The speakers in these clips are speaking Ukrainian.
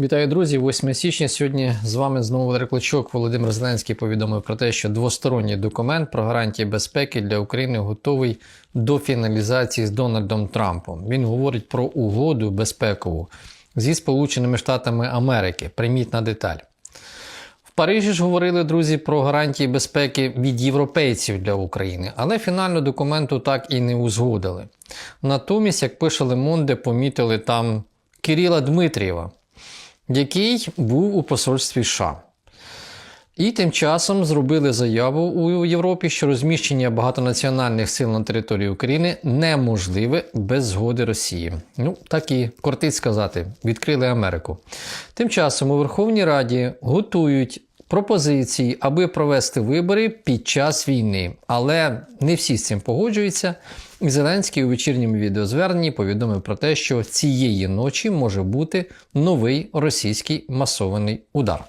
Вітаю, друзі! 8 січня. Сьогодні з вами знову Валерій Клочок. Володимир Зеленський повідомив про те, що двосторонній документ про гарантії безпеки для України готовий до фіналізації з Дональдом Трампом. Він говорить про угоду безпекову зі Сполученими Штатами Америки. Примітна деталь. В Парижі ж говорили друзі про гарантії безпеки від європейців для України, але фінально документу так і не узгодили. Натомість, як пише Лемонде, помітили там Кирила Дмитрієва, який був у посольстві США. І тим часом зробили заяву у Європі, що розміщення багатонаціональних сил на території України неможливе без згоди Росії. Ну, так і кортить сказати, відкрили Америку. Тим часом у Верховній Раді готують пропозиції, аби провести вибори під час війни. Але не всі з цим погоджуються. Зеленський у вечірньому відеозверненні повідомив про те, що цієї ночі може бути новий російський масований удар.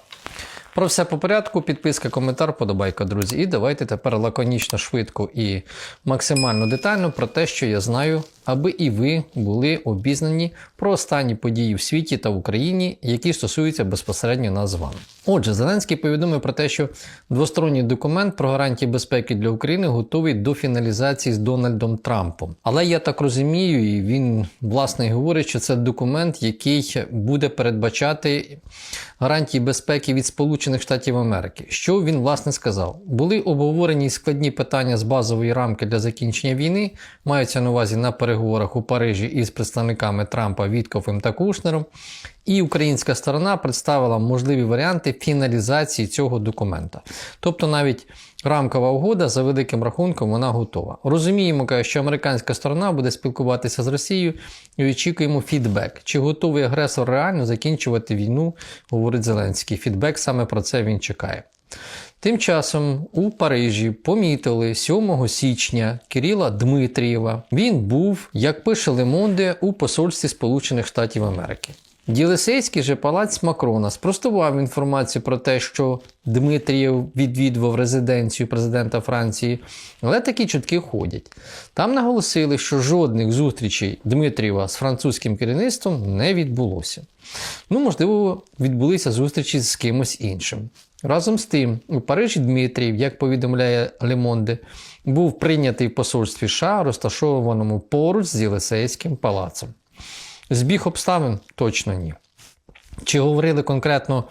Про все по порядку, підписка, коментар, подобайка, друзі. І давайте тепер лаконічно, швидко і максимально детально про те, що я знаю, аби і ви були обізнані про останні події в світі та в Україні, які стосуються безпосередньо нас з вами. Отже, Зеленський повідомив про те, що двосторонній документ про гарантії безпеки для України готовий до фіналізації з Дональдом Трампом. Але я так розумію, і він власне говорить, що це документ, який буде передбачати гарантії безпеки від Сполучених Штатів Америки. Що він власне сказав? Були обговорені складні питання з базової рамки для закінчення війни, маються на увазі на переговорах у Парижі із представниками Трампа Віткофом та Кушнером. І українська сторона представила можливі варіанти фіналізації цього документа. Тобто навіть рамкова угода за великим рахунком вона готова. Розуміємо, що американська сторона буде спілкуватися з Росією і очікуємо фідбек. Чи готовий агресор реально закінчувати війну, говорить Зеленський. Фідбек саме про це він чекає. Тим часом у Парижі помітили 7 січня Кирила Дмитрієва. Він був, як пише Лемонде, у посольстві Сполучених Штатів Америки. Єлисейський же палац Макрона спростував інформацію про те, що Дмитрієв відвідував резиденцію президента Франції, але такі чутки ходять. Там наголосили, що жодних зустрічей Дмитрієва з французьким керівництвом не відбулося. Ну, можливо, відбулися зустрічі з кимось іншим. Разом з тим, у Парижі Дмитрієв, як повідомляє Лемонде, був прийнятий в посольстві США, розташованому поруч з Єлисейським палацом. Збіг обставин точно ні. Чи говорили конкретно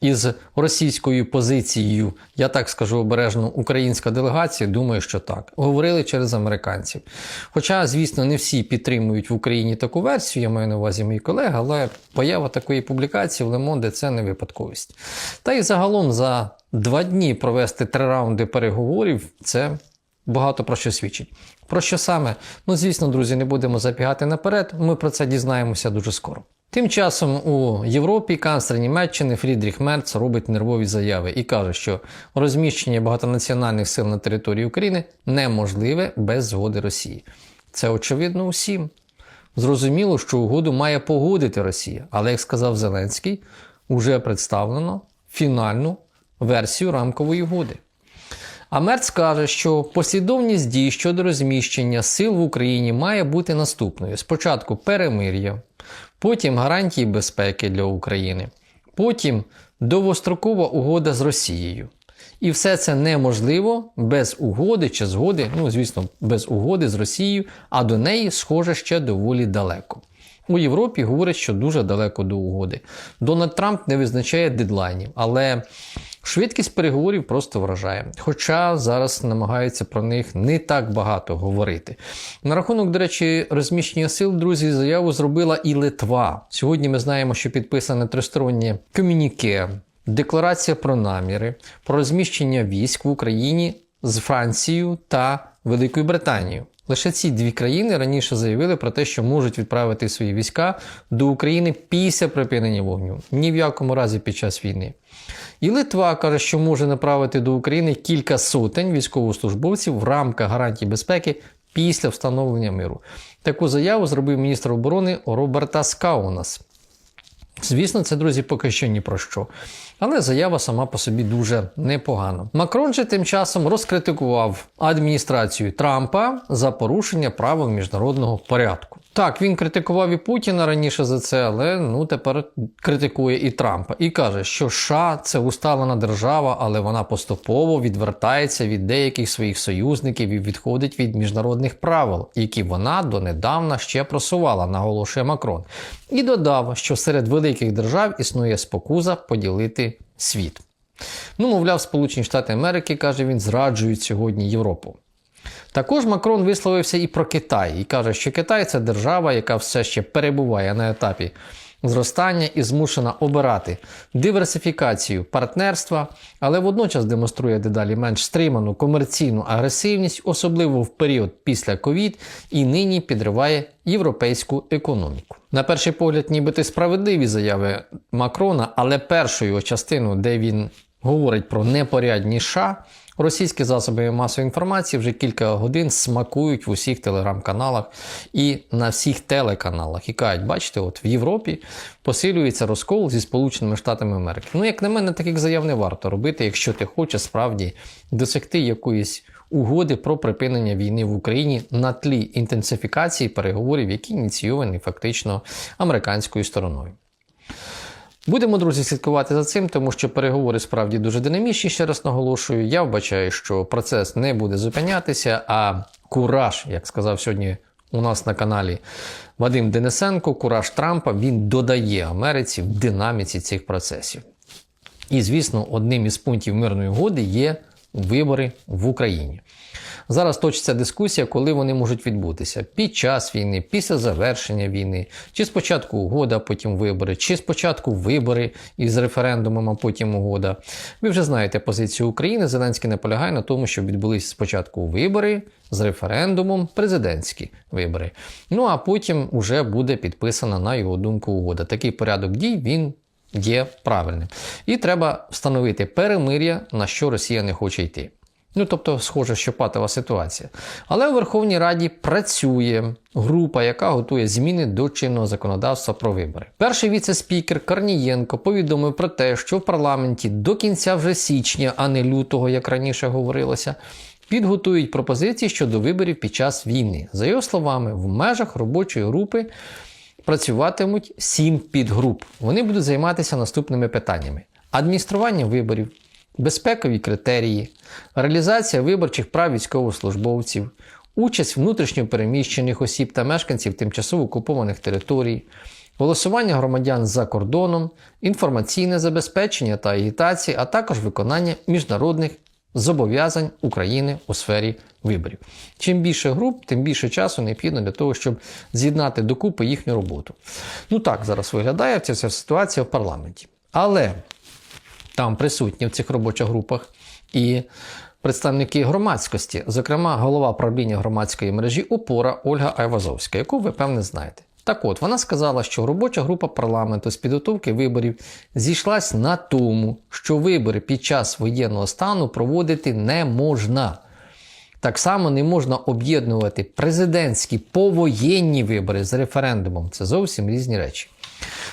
із російською позицією, я так скажу обережно, українська делегація? Думаю, що так. Говорили через американців. Хоча, звісно, не всі підтримують в Україні таку версію, я маю на увазі мої колеги, але поява такої публікації в Лемонде це не випадковість. Та й загалом за два дні провести три раунди переговорів це багато про що свідчить. Про що саме? Ну, звісно, друзі, не будемо забігати наперед, ми про це дізнаємося дуже скоро. Тим часом у Європі канцлер Німеччини Фрідріх Мерц робить нервові заяви і каже, що розміщення багатонаціональних сил на території України неможливе без згоди Росії. Це очевидно усім. Зрозуміло, що угоду має погодити Росія, але, як сказав Зеленський, уже представлено фінальну версію рамкової угоди. А Мерц каже, що послідовність дій щодо розміщення сил в Україні має бути наступною: спочатку перемир'я, потім гарантії безпеки для України, потім довгострокова угода з Росією. І все це неможливо без угоди чи згоди, ну, звісно, без угоди з Росією, а до неї, схоже, ще доволі далеко. У Європі говорять, що дуже далеко до угоди. Дональд Трамп не визначає дедлайнів, але швидкість переговорів просто вражає. Хоча зараз намагаються про них не так багато говорити. На рахунок, до речі, розміщення сил, друзі, заяву зробила і Литва. Сьогодні ми знаємо, що підписане тристороннє комюніке, декларація про наміри, про розміщення військ в Україні з Францією та Великою Британією. Лише ці дві країни раніше заявили про те, що можуть відправити свої війська до України після припинення вогню, ні в якому разі під час війни. І Литва каже, що може направити до України кілька сотень військовослужбовців в рамках гарантій безпеки після встановлення миру. Таку заяву зробив міністр оборони Роберта Скаунас. Звісно, це, друзі, поки що ні про що. Але заява сама по собі дуже непогана. Макрон же тим часом розкритикував адміністрацію Трампа за порушення правил міжнародного порядку. Так, він критикував і Путіна раніше за це, але ну тепер критикує і Трампа і каже, що США це усталена держава, але вона поступово відвертається від деяких своїх союзників і відходить від міжнародних правил, які вона донедавна ще просувала, наголошує Макрон. І додав, що серед великих держав існує спокуза поділити світ. Ну, мовляв, Сполучені Штати Америки, каже він, зраджують сьогодні Європу. Також Макрон висловився і про Китай і каже, що Китай це держава, яка все ще перебуває на етапі зростання і змушена обирати диверсифікацію партнерства, але водночас демонструє дедалі менш стриману комерційну агресивність, особливо в період після ковід, і нині підриває європейську економіку. На перший погляд, нібито справедливі заяви Макрона, але першою частину, де він говорить про непорядні США, Російські засоби масової інформації вже кілька годин смакують в усіх телеграм-каналах і на всіх телеканалах. І кажуть, бачите, от в Європі посилюється розкол зі Сполученими Штатами Америки. Ну, як на мене, таких заяв не варто робити, якщо ти хочеш справді досягти якоїсь угоди про припинення війни в Україні на тлі інтенсифікації переговорів, які ініційовані фактично американською стороною. Будемо, друзі, слідкувати за цим, тому що переговори справді дуже динамічні, ще раз наголошую. Я вбачаю, що процес не буде зупинятися, а кураж, як сказав сьогодні у нас на каналі Вадим Денисенко, кураж Трампа він додає Америці в динаміці цих процесів. І, звісно, одним із пунктів мирної угоди є вибори в Україні. Зараз точиться дискусія, коли вони можуть відбутися: під час війни, після завершення війни, чи спочатку угода, а потім вибори, чи спочатку вибори із референдумом, а потім угода. Ви вже знаєте позицію України. Зеленський наполягає на тому, щоб відбулись спочатку вибори з референдумом, президентські вибори. Ну а потім уже буде підписана на його думку угода. Такий порядок дій він. Є правильним. І треба встановити перемир'я, на що Росія не хоче йти. Ну, тобто, схоже, що патова ситуація. Але у Верховній Раді працює група, яка готує зміни до чинного законодавства про вибори. Перший віце-спікер Корнієнко повідомив про те, що в парламенті до кінця вже січня, а не лютого, як раніше говорилося, підготують пропозиції щодо виборів під час війни. За його словами, в межах робочої групи. Працюватимуть сім підгруп. Вони будуть займатися наступними питаннями: адміністрування виборів, безпекові критерії, реалізація виборчих прав військовослужбовців, участь внутрішньопереміщених осіб та мешканців тимчасово окупованих територій, голосування громадян за кордоном, інформаційне забезпечення та агітація, а також виконання міжнародних зобов'язань України у сфері виборів. Чим більше груп, тим більше часу необхідно для того, щоб з'єднати докупи їхню роботу. Ну так зараз виглядає ця ситуація в парламенті. Але там присутні в цих робочих групах і представники громадськості, зокрема, голова правління громадської мережі Опора Ольга Айвазовська, яку ви певне знаєте. Так от, вона сказала, що робоча група парламенту з підготовки виборів зійшлась на тому, що вибори під час воєнного стану проводити не можна. Так само не можна об'єднувати президентські повоєнні вибори з референдумом. Це зовсім різні речі.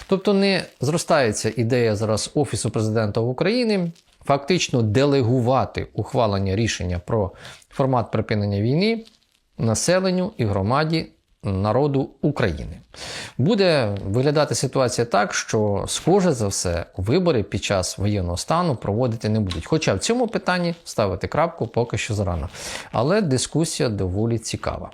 Тобто не зростається ідея зараз Офісу президента України фактично делегувати ухвалення рішення про формат припинення війни населенню і громаді народу України. Буде виглядати ситуація так, що, схоже за все, вибори під час воєнного стану проводити не будуть. Хоча в цьому питанні ставити крапку поки що зарано. Але дискусія доволі цікава.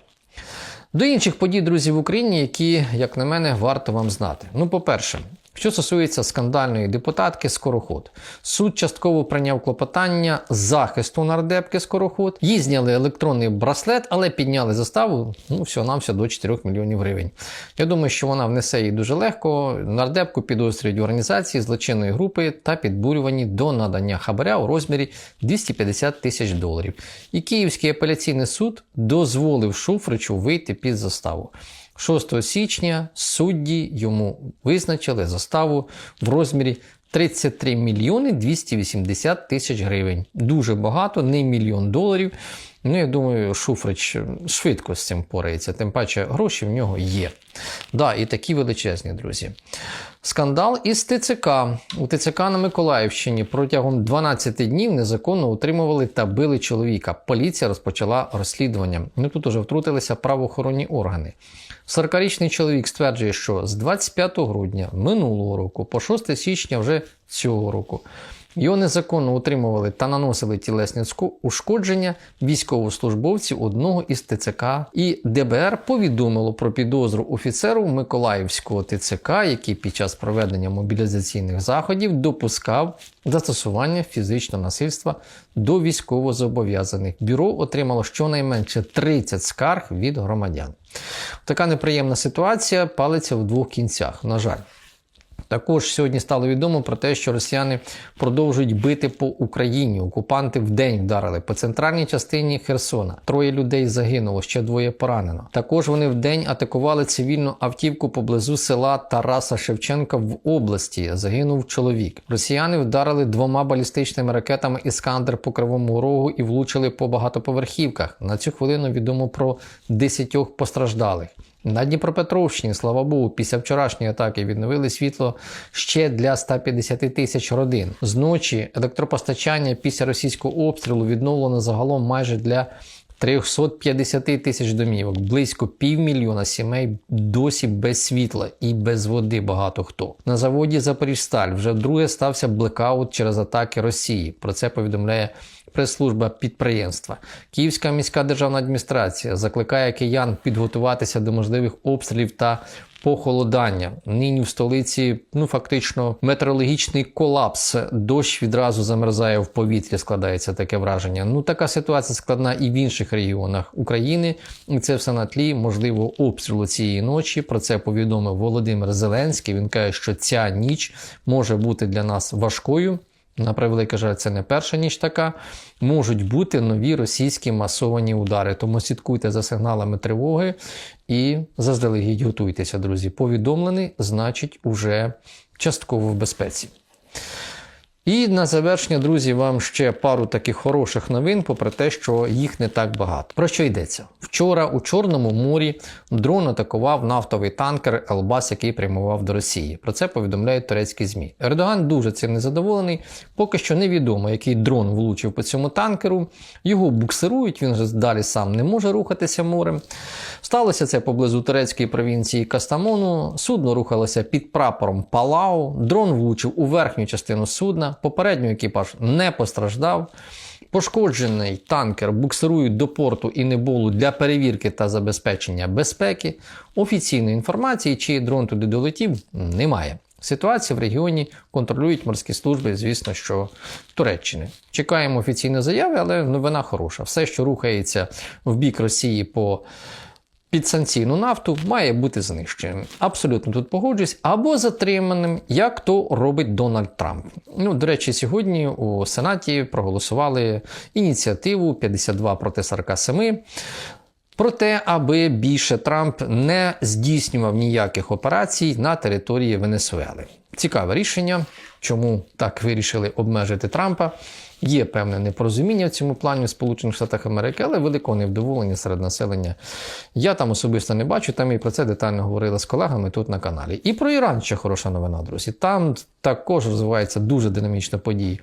До інших подій, друзі, в Україні, які, як на мене, варто вам знати. Ну, по-перше, що стосується скандальної депутатки Скороход, суд частково прийняв клопотання захисту нардепки Скороход. Їй зняли електронний браслет, але підняли заставу ну, всього нам до 4 мільйонів гривень. Я думаю, що вона внесе її дуже легко. Нардепку підозрюють в організації злочинної групи та підбурювані до надання хабаря у розмірі 250 тисяч доларів. І Київський апеляційний суд дозволив Шуфричу вийти під заставу. 6 січня судді йому визначили заставу в розмірі 33 мільйони 280 тисяч гривень. Дуже багато, не мільйон доларів. Ну, я думаю, Шуфрич швидко з цим порається, тим паче гроші в нього є. Да, і такі величезні, друзі. Скандал із ТЦК. У ТЦК на Миколаївщині протягом 12 днів незаконно утримували та били чоловіка. Поліція розпочала розслідування. Ну тут уже втрутилися правоохоронні органи. 40-річний чоловік стверджує, що з 25 грудня минулого року по 6 січня вже цього року його незаконно утримували та наносили тілесні ушкодження військовослужбовців одного із ТЦК. І ДБР повідомило про підозру офіцеру Миколаївського ТЦК, який під час проведення мобілізаційних заходів допускав застосування фізичного насильства до військовозобов'язаних. Бюро отримало щонайменше 30 скарг від громадян. Така неприємна ситуація палиться в двох кінцях. На жаль. Також сьогодні стало відомо про те, що росіяни продовжують бити по Україні. Окупанти вдень вдарили по центральній частині Херсона. Троє людей загинуло, ще двоє поранено. Також вони вдень атакували цивільну автівку поблизу села Тараса Шевченка в області. Загинув чоловік. Росіяни вдарили двома балістичними ракетами Іскандер по кривому рогу і влучили по багатоповерхівках. На цю хвилину відомо про 10 постраждалих. На Дніпропетровщині, слава Богу, після вчорашньої атаки відновили світло ще для 150 тисяч родин. Зночі електропостачання після російського обстрілу відновлено загалом майже для 350 тисяч домівок, близько півмільйона сімей досі без світла і без води багато хто. На заводі Запоріжсталь вже вдруге стався блекаут через атаки Росії. Про це повідомляє прес-служба підприємства. Київська міська державна адміністрація закликає киян підготуватися до можливих обстрілів та похолодання. Нині в столиці ну фактично метеорологічний колапс. Дощ відразу замерзає в повітрі. Складається таке враження. Ну така ситуація складна і в інших регіонах України. І це все на тлі можливого обстрілу цієї ночі. Про це повідомив Володимир Зеленський. Він каже, що ця ніч може бути для нас важкою. На превеликий жаль, це не перша ніч така. Можуть бути нові російські масовані удари. Тому слідкуйте за сигналами тривоги і заздалегідь готуйтеся, друзі. Повідомлений, значить, уже частково в безпеці. І на завершення, друзі, вам ще пару таких хороших новин, попри те, що їх не так багато. Про що йдеться? Вчора у Чорному морі дрон атакував нафтовий танкер Елбас, який прямував до Росії. Про це повідомляють турецькі ЗМІ. Ердоган дуже цим незадоволений. Поки що невідомо, який дрон влучив по цьому танкеру. Його буксирують, він вже далі сам не може рухатися морем. Сталося це поблизу турецької провінції Кастамону. Судно рухалося під прапором Палау. Дрон влучив у верхню частину судна. Попередній екіпаж не постраждав. Пошкоджений танкер буксирують до порту і Неболу для перевірки та забезпечення безпеки. Офіційної інформації, чи дрон туди долетів, немає. Ситуацію в регіоні контролюють морські служби, звісно, що Туреччини. Чекаємо офіційної заяви, але новина хороша. Все, що рухається в бік Росії по підсанкційну нафту має бути знищеним. Абсолютно тут погоджуюсь, або затриманим, як то робить Дональд Трамп. Ну, до речі, сьогодні у Сенаті проголосували ініціативу 52 проти 47. Про те, аби більше Трамп не здійснював ніяких операцій на території Венесуели. Цікаве рішення, чому так вирішили обмежити Трампа. Є певне непорозуміння в цьому плані в Сполучених Штатах Америки, але великого невдоволення серед населення. Я там особисто не бачу, там і про це детально говорила з колегами тут на каналі. І про Іран ще хороша новина, друзі. Там також розвиваються дуже динамічні події.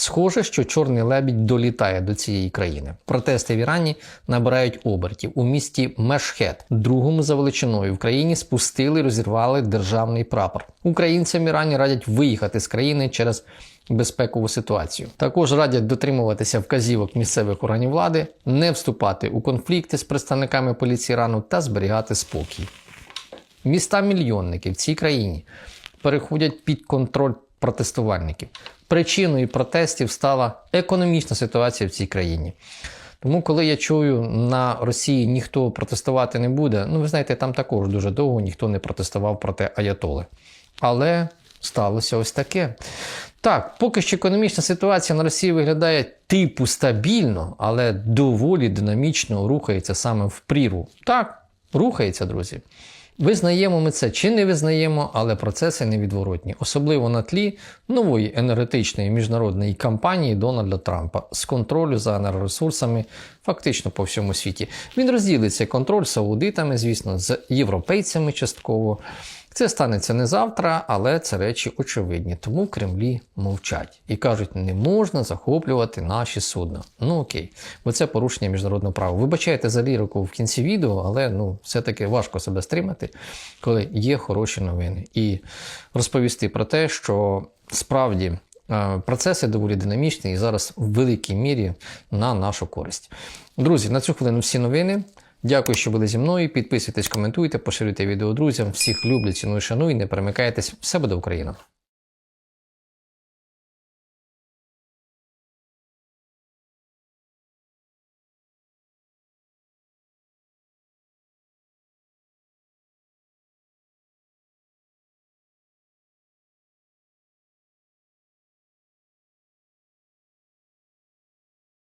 Схоже, що чорний лебідь долітає до цієї країни. Протести в Ірані набирають обертів. У місті Мешхет, другому за величиною в країні, спустили, розірвали державний прапор. Українцям Ірані радять виїхати з країни через безпекову ситуацію. Також радять дотримуватися вказівок місцевих органів влади, не вступати у конфлікти з представниками поліції Ірану та зберігати спокій. Міста-мільйонники в цій країні переходять під контроль протестувальників. Причиною протестів стала економічна ситуація в цій країні. Тому, коли я чую на Росії ніхто протестувати не буде, ну ви знаєте, там також дуже довго ніхто не протестував проти Аятоли. Але сталося ось таке. Так, поки що економічна ситуація на Росії виглядає типу стабільно, але доволі динамічно рухається саме в прірву. Так, рухається, друзі. Визнаємо ми це чи не визнаємо, але процеси невідворотні, особливо на тлі нової енергетичної міжнародної кампанії Дональда Трампа з контролю за енергоресурсами фактично по всьому світі. Він розділить цей контроль з аудитами, звісно, з європейцями частково. Це станеться не завтра, але це речі очевидні. Тому в Кремлі мовчать і кажуть, не можна захоплювати наші судна. Ну окей, бо це порушення міжнародного права. Вибачайте за лірику в кінці відео, але ну все-таки важко себе стримати, коли є хороші новини. І розповісти про те, що справді. е, Процеси доволі динамічні і зараз в великій мірі на нашу користь. Друзі, на цю хвилину всі новини. Дякую, що були зі мною. Підписуйтесь, коментуйте, поширюйте відео друзям. Всіх люблю, ціную, шаную. Не перемикайтесь. Все буде Україна!